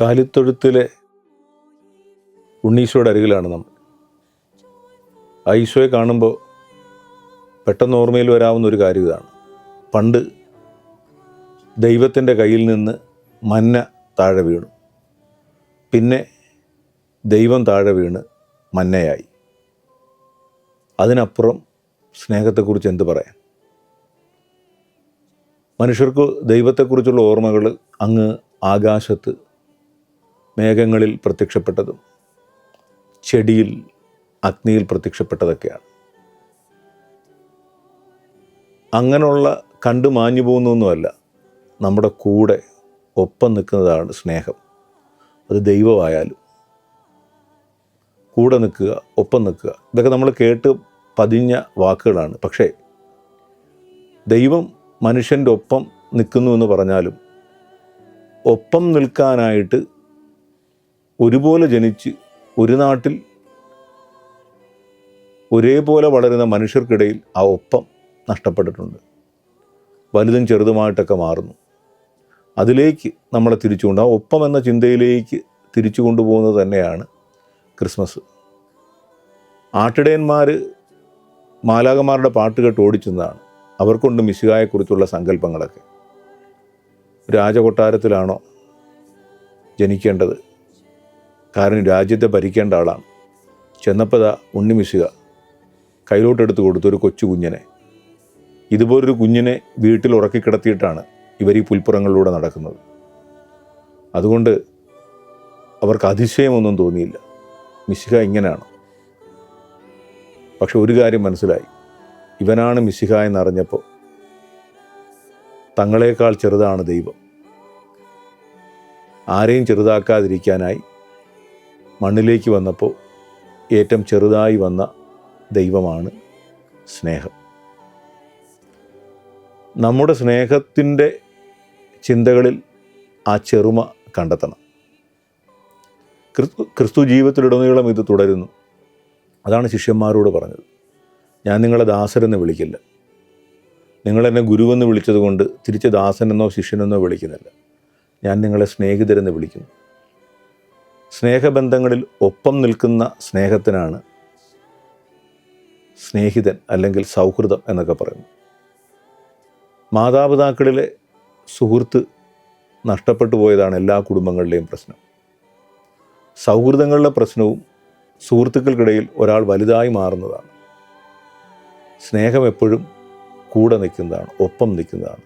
കാലിത്തൊഴുത്തിലെ ഉണ്ണീശോയുടെ അരികിലാണ് നമ്മൾ. ആ ഈശോയെ കാണുമ്പോൾ പെട്ടെന്ന് ഓർമ്മയിൽ വരാവുന്ന ഒരു കാര്യം ഇതാണ്. പണ്ട് ദൈവത്തിന്റെ കയ്യിൽ നിന്ന് മന്ന താഴെ വീണു. പിന്നെ ദൈവം താഴെ വീണ് മന്നയായി. അതിനപ്പുറം സ്നേഹത്തെക്കുറിച്ച് എന്ത് പറയാൻ? മനുഷ്യർക്ക് ദൈവത്തെക്കുറിച്ചുള്ള ഓർമ്മകൾ അങ്ങ് ആകാശത്ത് മേഘങ്ങളിൽ പ്രത്യക്ഷപ്പെട്ടതും ചെടിയിൽ അഗ്നിയിൽ പ്രത്യക്ഷപ്പെട്ടതൊക്കെയാണ്. അങ്ങനെയുള്ള കണ്ടു മാഞ്ഞു പോകുന്നൊന്നുമല്ല നമ്മുടെ കൂടെ ഒപ്പം നിൽക്കുന്നതാണ് സ്നേഹം. അത് ദൈവമായാലും. കൂടെ നിൽക്കുക ഒപ്പം നിൽക്കുക. ഇതൊക്കെ നമ്മൾ കേട്ട് പതിഞ്ഞ വാക്കുകളാണ്. പക്ഷേ ദൈവം മനുഷ്യന്റെ ഒപ്പം നിൽക്കുന്നു എന്ന് പറഞ്ഞാലും ഒപ്പം നിൽക്കാനായിട്ട് ഒരുപോലെ ജനിച്ച് ഒരു നാട്ടിൽ ഒരേപോലെ വളരുന്ന മനുഷ്യർക്കിടയിൽ ആ ഒപ്പം നഷ്ടപ്പെട്ടിട്ടുണ്ട്. വലുതും ചെറുതുമായിട്ടൊക്കെ മാറുന്നു. അതിലേക്ക് നമ്മളെ തിരിച്ചുകൊണ്ട് ആ ഒപ്പം എന്ന ചിന്തയിലേക്ക് തിരിച്ചു കൊണ്ടുപോകുന്നത് തന്നെയാണ് ക്രിസ്മസ്. ആട്ടിടയന്മാർ മാലാകന്മാരുടെ പാട്ട് കേട്ട് ഓടിച്ചെന്നതാണ്. അവർക്കൊണ്ട് മിശുകായെക്കുറിച്ചുള്ള സങ്കല്പങ്ങളൊക്കെ. രാജകൊട്ടാരത്തിലാണോ ജനിക്കേണ്ടത്? കാരണം രാജ്യത്തെ ഭരിക്കേണ്ട ആളാണ്. ചെന്നപ്പതാ ഉണ്ണിമിശുക ഉണ്ണി മിശിക കയ്യിലോട്ടെടുത്ത് കൊടുത്തു ഒരു കൊച്ചു കുഞ്ഞിനെ. ഇതുപോലൊരു കുഞ്ഞിനെ വീട്ടിൽ ഉറക്കി കിടത്തിയിട്ടാണ് ഇവർ ഈ പുൽപ്പുറങ്ങളിലൂടെ നടക്കുന്നത്. അതുകൊണ്ട് അവർക്ക് അതിശയമൊന്നും തോന്നിയില്ല. മിശിഹ ഇങ്ങനെയാണ്. പക്ഷെ ഒരു കാര്യം മനസ്സിലായി. ഇവനാണ് മിശിഹ എന്നറിഞ്ഞപ്പോൾ തങ്ങളെക്കാൾ ചെറുതാണ് ദൈവം. ആരെയും ചെറുതാക്കാതിരിക്കാനായി മണ്ണിലേക്ക് വന്നപ്പോൾ ഏറ്റവും ചെറുതായി വന്ന ദൈവമാണ് സ്നേഹം. നമ്മുടെ സ്നേഹത്തിന്റെ ചിന്തകളിൽ ആ ചെറുമ കണ്ടെത്തണം. ക്രിസ്തു ക്രിസ്തു ജീവിതത്തിലുടനീളം ഇത് തുടരുന്നു. അതാണ് ശിഷ്യന്മാരോട് പറഞ്ഞത്. ഞാൻ നിങ്ങളെ ദാസരെന്ന് വിളിക്കില്ല. നിങ്ങളെന്നെ ഗുരുവെന്ന് വിളിച്ചതുകൊണ്ട് തിരിച്ച് ദാസനെന്നോ ശിഷ്യനെന്നോ വിളിക്കുന്നില്ല. ഞാൻ നിങ്ങളെ സ്നേഹിതരെന്ന് വിളിക്കുന്നു. സ്നേഹബന്ധങ്ങളിൽ ഒപ്പം നിൽക്കുന്ന സ്നേഹത്തിനാണ് സ്നേഹിതൻ അല്ലെങ്കിൽ സൗഹൃദം എന്നൊക്കെ പറയുന്നു മാതാപിതാക്കളിലെ സുഹൃത്ത് നഷ്ടപ്പെട്ടു പോയതാണ് എല്ലാ കുടുംബങ്ങളിലെയും പ്രശ്നം. സൗഹൃദങ്ങളുടെ പ്രശ്നവും സുഹൃത്തുക്കൾക്കിടയിൽ ഒരാൾ വലുതായി മാറുന്നതാണ്. സ്നേഹം എപ്പോഴും കൂടെ നിൽക്കുന്നതാണ് ഒപ്പം നിൽക്കുന്നതാണ്.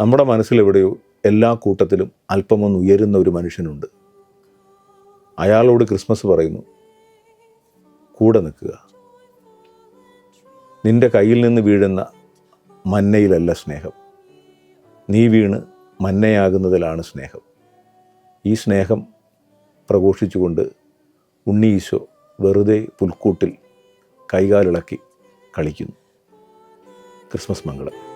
നമ്മുടെ മനസ്സിലെവിടെയോ എല്ലാ കൂട്ടത്തിലും അല്പമൊന്നുയരുന്ന ഒരു മനുഷ്യനുണ്ട്. അയാളോട് ക്രിസ്മസ് പറയുന്നു കൂടെ നിൽക്കുക. നിന്റെ കയ്യിൽ നിന്ന് വീഴുന്ന മന്നയിലല്ല സ്നേഹം. നീ വീണ് മന്നയാകുന്നതിലാണ് സ്നേഹം. ഈ സ്നേഹം പ്രഘോഷിച്ചുകൊണ്ട് ഉണ്ണി ഈശോ വെറുതെ പുൽക്കൂട്ടിൽ കൈകാലിളക്കി കളിക്കുന്നു. ക്രിസ്മസ് മംഗളം.